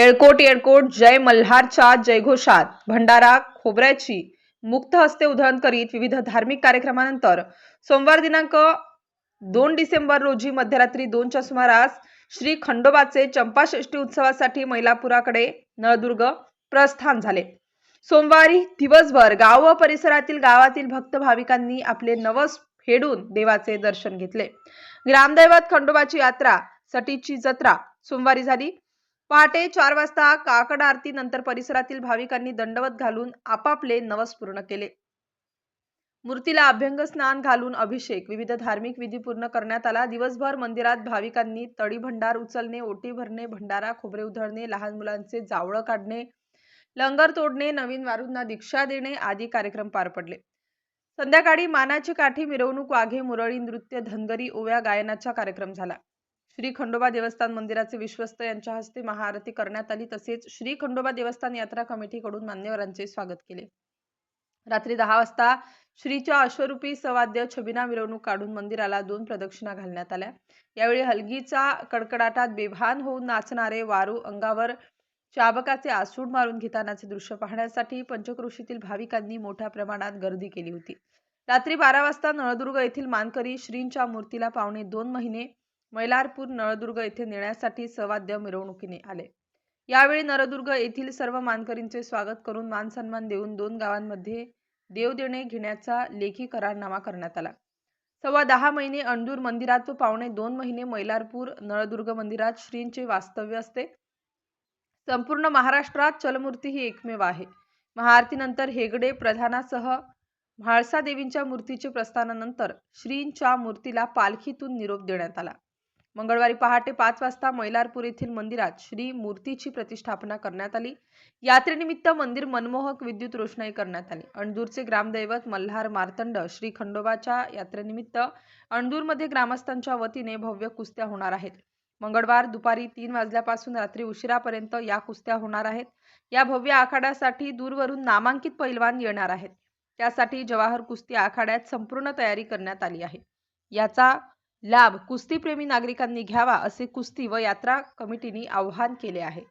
येळकोट येळकोट जय मल्हारच्या जयघोषात भंडारा खोबऱ्याची मुक्त हस्ते उधळण करीत विविध धार्मिक कार्यक्रमानंतर सोमवार दिनांक दोन डिसेंबर रोजी मध्यरात्री दोनच्या सुमारास श्री खंडोबाचे चंपाषष्ठी उत्सवासाठी मैलापुराकडे नळदुर्ग प्रस्थान झाले. सोमवारी दिवसभर गाव व परिसरातील गावातील भक्त भाविकांनी आपले नवस फेडून देवाचे दर्शन घेतले. ग्रामदैवत खंडोबाची यात्रा सटीची जत्रा सोमवारी झाली. पहाटे चार वाजता काकड आरती नंतर परिसरातील भाविकांनी दंडवत घालून आपापले नवस पूर्ण केले. मूर्तीला अभ्यंग स्नान घालून अभिषेक विविध धार्मिक विधी पूर्ण करण्यात आला. दिवसभर मंदिरात भाविकांनी तळी भंडार उचलणे ओटी भरणे भंडारा खोबरे उधळणे लहान मुलांचे जावळं काढणे लंगर तोडणे नवीन वारूंना दीक्षा देणे आदी कार्यक्रम पार पडले. संध्याकाळी मानाची काठी मिरवणूक वाघे मुरळी नृत्य धनगरी ओव्या गायनाचा कार्यक्रम झाला. श्री खंडोबा देवस्थान मंदिराचे विश्वस्त यांच्या हस्ते महाआरती करण्यात आली. तसेच श्री खंडोबा देवस्थान यात्रा कमिटीकडून मान्यवरांचे स्वागत केले. रात्री दहा वाजता श्रीच्या अश्वरूपी सवाद्य छबिना मिरवणूक काढून मंदिराला दोन प्रदक्षिणा घालण्यात आल्या. यावेळी हलगीचा कडकडाटात बेभान होऊन नाचणारे वारू अंगावर चाबकाचे आसूड मारून घेतानाचे दृश्य पाहण्यासाठी पंचक्रोशीतील भाविकांनी मोठ्या प्रमाणात गर्दी केली होती. रात्री बारा वाजता नळदुर्ग येथील मानकरी श्रींच्या मूर्तीला पावणे दोन महिने मैलारपूर नळदुर्ग येथे नेण्यासाठी सवाद्य मिरवणुकीने आले. यावेळी नळदुर्ग येथील सर्व मानकरींचे स्वागत करून मानसन्मान देऊन दोन गावांमध्ये देव देणे घेण्याचा लेखी करारनामा करण्यात आला. सव्वा दहा महिने अंडूर मंदिरात व पावणे दोन महिने मैलारपूर नळदुर्ग मंदिरात श्रींचे वास्तव्य असते. संपूर्ण महाराष्ट्रात चलमूर्ती ही एकमेव आहे. महाआरतीनंतर हेगडे प्रधानासह म्हाळसा देवींच्या मूर्तीचे प्रस्थानानंतर श्रींच्या मूर्तीला पालखीतून निरोप देण्यात आला. मंगळवारी पहाटे पाच वाजता मैलारपूर येथील मंदिरात श्री मूर्तीची प्रतिष्ठापना करण्यात आली. यात्रेनिमित्त मंदिर मनमोहक विद्युत रोषणाई करण्यात आली. अणदूरचे ग्रामदैवत मल्हार मार्तंड श्री खंडोबाच्या यात्रेनिमित्त अणदूरमध्ये ग्रामस्थांच्या वतीने भव्य कुस्त्या होणार आहेत. मंगळवार दुपारी तीन वाजल्यापासून रात्री उशिरापर्यंत या कुस्त्या होणार आहेत. या भव्य आखाड्यासाठी दूरवरून नामांकित पैलवान येणार आहेत. त्यासाठी जवाहर कुस्ती आखाड्यात संपूर्ण तयारी करण्यात आली आहे. याचा लाभ कुस्तीप्रेमी नागरिकांनी घ्यावा असे कुस्ती व यात्रा कमिटीने आवाहन केले आहे.